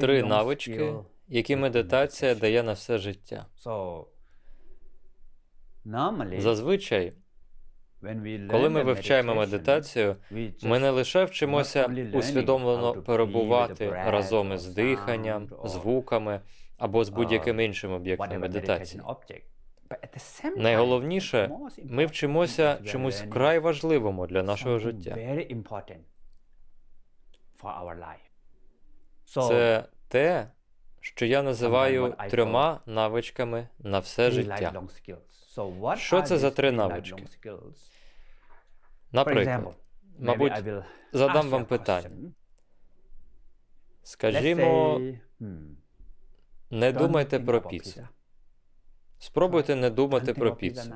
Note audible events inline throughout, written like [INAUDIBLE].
Три навички, які медитація дає на все життя. Зазвичай, коли ми вивчаємо медитацію, ми не лише вчимося усвідомлено перебувати разом із диханням, звуками або з будь-яким іншим об'єктом медитації. Найголовніше, ми вчимося чомусь вкрай важливому для нашого життя. Це те, що я називаю трьома навичками на все життя. Що це за три навички? Наприклад, мабуть, задам вам питання. Скажімо, не думайте про піцу. Спробуйте не думати про піцу.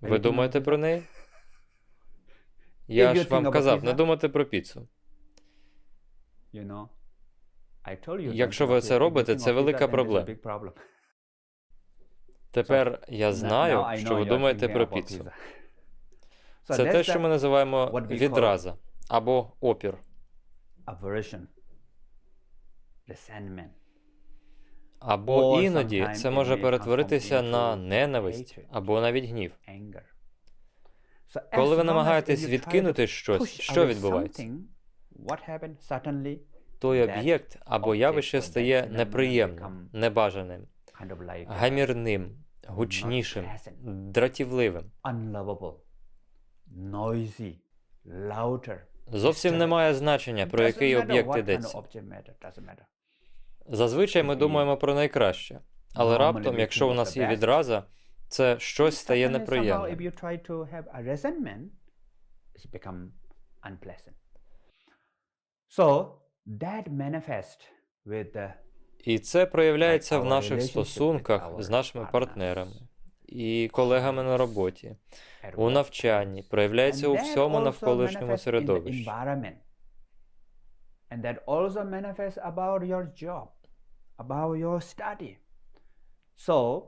Ви думаєте про неї? Я ж вам казав, не думати про піцу. Якщо ви це робите, це велика проблема. Тепер я знаю, що ви думаєте про піцу. [LAUGHS] Це те, що ми називаємо відраза або опір. Або іноді це може перетворитися на ненависть або навіть гнів. Коли ви намагаєтесь відкинути щось, що відбувається? Той об'єкт або явище стає неприємним, небажаним, гамірним, гучнішим, дратівливим. Зовсім немає значення, про який об'єкт йдеться. Зазвичай ми думаємо про найкраще, але раптом, якщо у нас є відраза, це щось стає неприємним. І це проявляється в наших стосунках з нашими партнерами і колегами на роботі, у навчанні, проявляється у всьому навколишньому середовищі. And that also manifests about your job, about your study. So,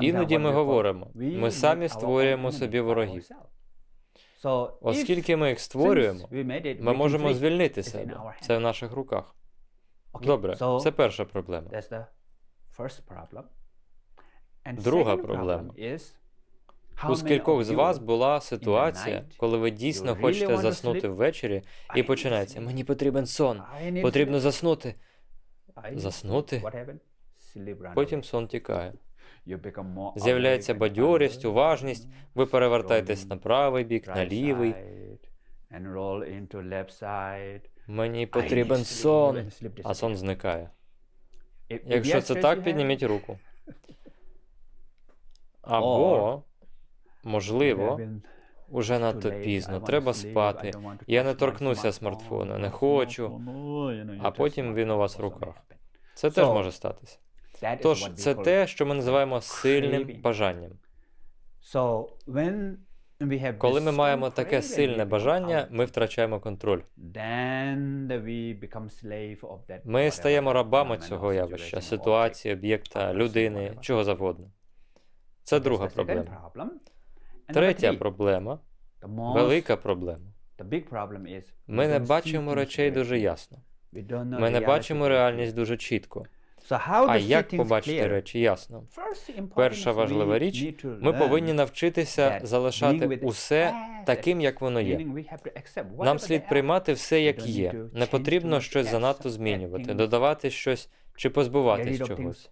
Іноді ми говоримо, ми самі створюємо собі ворогів. Оскільки ми їх створюємо, ми можемо звільнити себе. Це в наших руках. Добре, це перша проблема. Друга проблема. У скількох з вас була ситуація, коли ви дійсно хочете заснути ввечері, і починається: мені потрібен сон, потрібно заснути. заснути. Потім сон тікає. З'являється бадьорість, уважність, ви перевертаєтесь на правий бік, на лівий. Мені потрібен сон, а сон зникає. Якщо це так, підніміть руку. Або, можливо, уже надто пізно, треба спати. Я не торкнуся смартфона, не хочу. А потім він у вас в руках. Це теж може статися. Тож, це те, що ми називаємо сильним бажанням. Коли ми маємо таке сильне бажання, ми втрачаємо контроль. Ми стаємо рабами цього явища, ситуації, об'єкта, людини, чого завгодно. Це друга проблема. Третя проблема, велика проблема. Ми не бачимо речей дуже ясно. Ми не бачимо реальність дуже чітко. А як побачити речі ясно? Перша важлива річ, ми повинні навчитися залишати усе таким, як воно є. Нам слід приймати все, як є. Не потрібно щось занадто змінювати, додавати щось чи позбуватись чогось.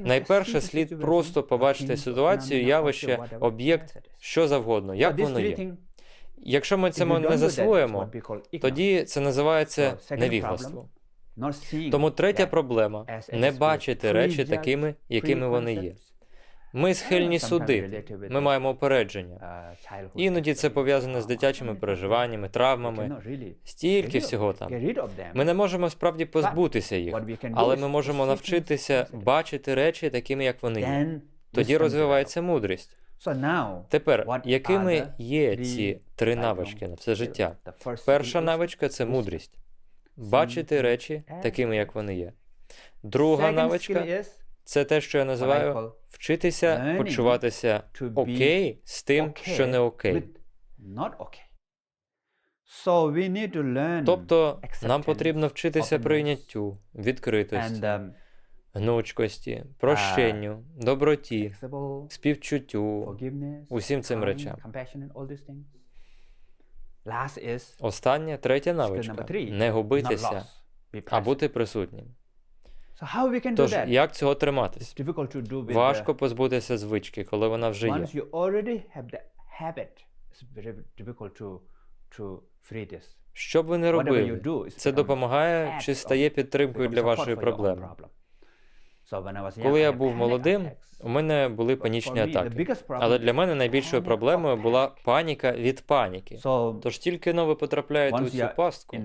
Найперше слід просто побачити ситуацію, явище, об'єкт, що завгодно, як воно є. Якщо ми це не засвоїмо, тоді це називається невігластво. Тому третя проблема не бачити речі такими, якими вони є. Ми схильні судити, ми маємо упередження. Іноді це пов'язане з дитячими переживаннями, травмами. Стільки всього там. Ми не можемо справді позбутися їх, але ми можемо навчитися бачити речі такими, як вони є. Тоді розвивається мудрість. Тепер, якими є ці три навички на все життя? Перша навичка це мудрість. Бачити речі такими, як вони є. Друга навичка це те, що я називаю вчитися почуватися окей з тим, що не окей. Тобто нам потрібно вчитися прийняттю, відкритості, um, гнучкості, прощенню, доброті, співчуттю, усім цим речам. Останнє, третя навичка не губитися, а бути присутнім. So how we can do Тож, that? як цього триматись? Важко позбутися звички, коли вона вже є. once you already have the habit. It's very difficult to to free this. Що б ви не робили, це допомагає чи стає підтримкою для вашої проблеми. Коли я був молодим, у мене були панічні атаки. Але для мене найбільшою проблемою була паніка від паніки. Тож тільки но ви потрапляєте у цю пастку,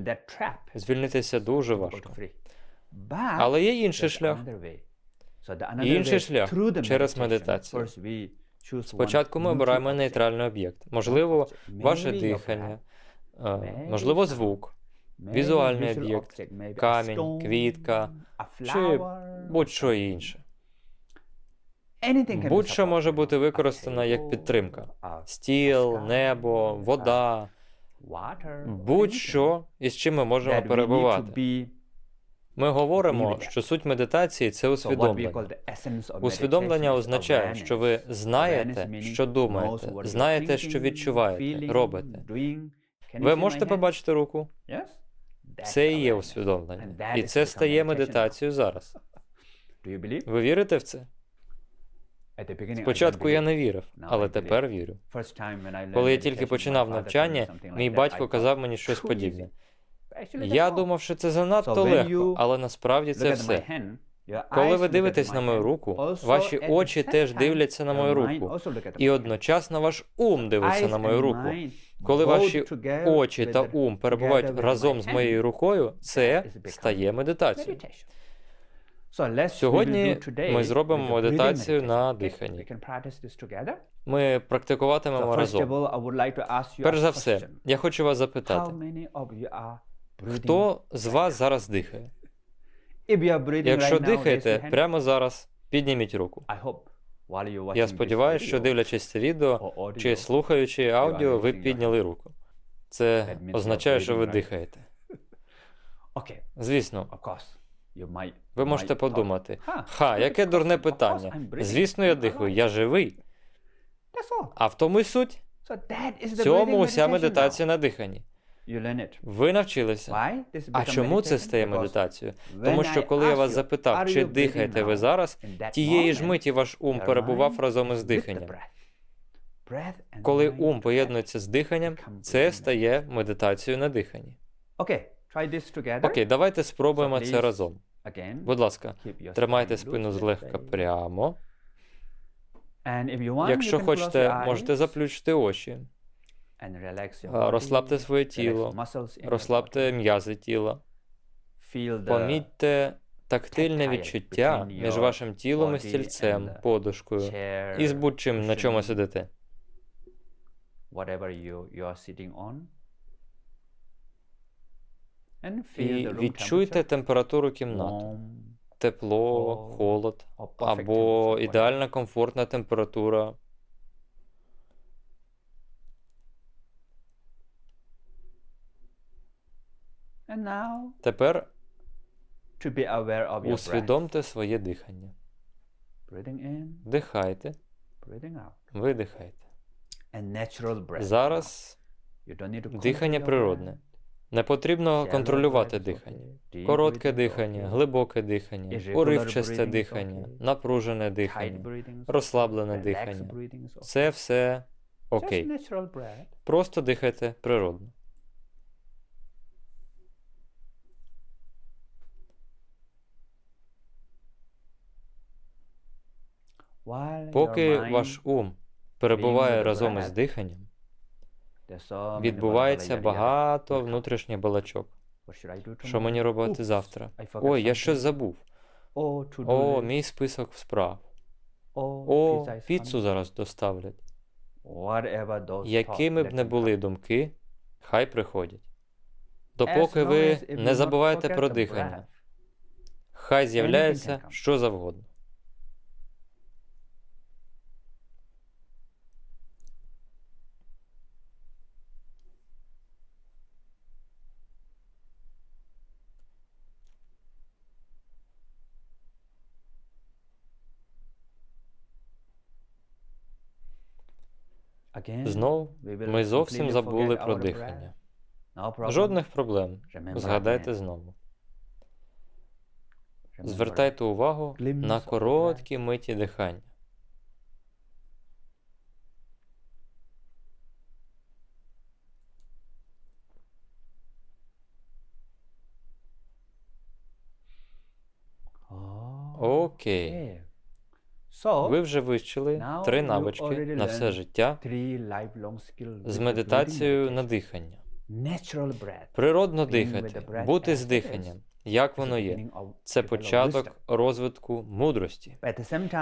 звільнитися дуже важко. Але є інший шлях. another інший шлях через медитацію. Спочатку ми обираємо нейтральний об'єкт. Можливо, ваше дихання, е, можливо, звук, візуальний об'єкт, камінь, квітка, чи будь-що інше. Будь-що може бути використано як підтримка. Стіл, небо, вода, будь-що, із чим ми можемо перебувати. Ми говоримо, що суть медитації це усвідомлення. Усвідомлення означає, що ви знаєте, що думаєте, знаєте, що відчуваєте, робите. Ви можете побачити руку? Це і є усвідомлення. І це стає медитацією зараз. Ви вірите в це? Спочатку я не вірив, але тепер вірю. Коли я тільки починав навчання, мій батько казав мені щось подібне. Я думав, що це занадто легко, але насправді це все. Коли ви дивитесь на мою руку, ваші очі теж дивляться на мою руку. І одночасно ваш ум дивиться на мою руку. Коли ваші очі та ум перебувають разом з моєю рукою, це стає медитацією. Сьогодні ми зробимо медитацію на диханні. Ми практикуватимемо разом. Перш за все, я хочу вас запитати, хто з вас зараз дихає? If you are breathing Якщо дихаєте прямо зараз, підніміть руку. Я сподіваюся, що дивлячись це відео чи слухаючи аудіо, ви підняли руку. Це означає, що ви дихаєте. [LAUGHS] Звісно, ви можете подумати. «Ха, яке дурне питання. Звісно, я дихаю, я живий. А в тому й суть. В цьому уся медитація на диханні. Ви навчилися. А чому це стає медитацією? Тому що коли я вас запитав, чи дихаєте ви зараз, тієї ж миті ваш ум перебував разом із диханням. Коли ум поєднується з диханням, це стає медитацією на диханні. Окей, давайте спробуємо це разом. Будь ласка, тримайте спину злегка прямо. Якщо хочете, можете заплющити очі, розслабте своє тіло, розслабте м'язи тіла, помітьте тактильне відчуття між вашим тілом і стільцем, подушкою і з будь-чим, на чому сидите. І відчуйте температуру кімнати, тепло, холод. або ідеальна комфортна температура. And now, Тепер to be aware of your breath. усвідомте своє дихання. Breathing in, Вдихайте, breathing out. видихайте. And natural breath. Зараз You don't need to control дихання your природне. breath. Не потрібно Shallow контролювати breath is дихання. okay. Deep Коротке is дихання, okay. глибоке дихання, Irregular уривчасте breathing is дихання, okay. напружене Tight дихання, breathing is розслаблене. Relaxed дихання. breathing is okay. Це все Just окей. natural breath. Просто дихайте природно. Поки ваш ум перебуває разом із диханням, відбувається багато внутрішніх балачок. Що мені робити завтра? Ой, я щось забув. О, мій список справ. О, піцу зараз доставлять. Якими б не були думки, хай приходять. Допоки ви не забуваєте про дихання, хай з'являється що завгодно. Знов ми зовсім забули про дихання. Жодних проблем. Згадайте знову. Звертайте увагу на короткі миті дихання. Окей. Ви вже вивчили три навички на все життя з медитацією на дихання. Природно дихати, бути з диханням, як воно є. Це початок розвитку мудрості.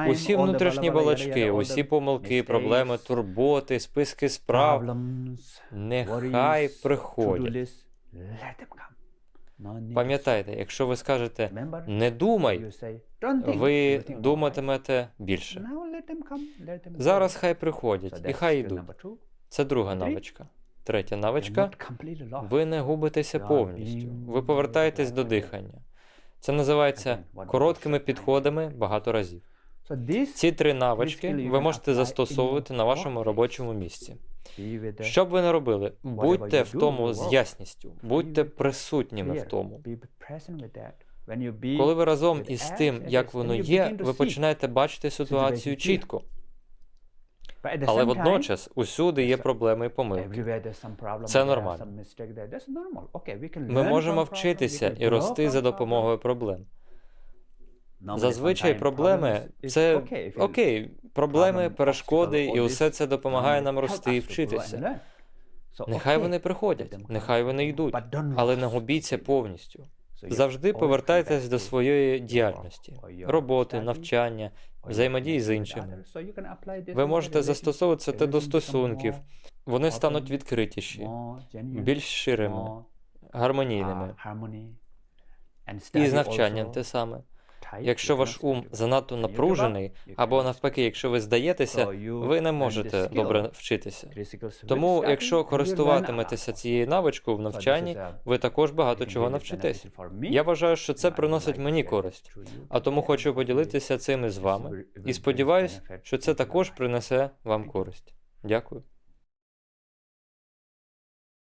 Усі внутрішні балачки, усі помилки, проблеми, турботи, списки справ нехай приходять. Пам'ятайте, якщо ви скажете не думай, ви думатимете більше. Зараз хай приходять і хай йдуть. Це друга навичка. Третя навичка ви не губитеся повністю. Ви повертаєтесь до дихання. Це називається короткими підходами багато разів. Ці три навички ви можете застосовувати на вашому робочому місці. Що б ви не робили, будьте в тому з ясністю, будьте присутніми в тому. Коли ви разом із тим, як воно є, ви починаєте бачити ситуацію чітко. Але водночас усюди є проблеми і помилки. Це нормально. Ми можемо вчитися і рости за допомогою проблем. Зазвичай проблеми це окей, проблеми, перешкоди, і усе це допомагає нам рости і вчитися. Нехай вони приходять, нехай вони йдуть, але не губіться повністю. Завжди повертайтесь до своєї діяльності, роботи, навчання, взаємодії з іншими. Ви можете застосовувати це до стосунків, вони стануть відкритіші, більш ширими, гармонійними. uh, І з навчанням те саме. Якщо ваш ум занадто напружений, або навпаки, якщо ви здаєтеся, ви не можете добре вчитися. Тому, якщо користуватиметеся цією навичкою в навчанні, ви також багато чого навчитесь. Я вважаю, що це приносить мені користь, а тому хочу поділитися цим із вами і сподіваюсь, що це також принесе вам користь. Дякую.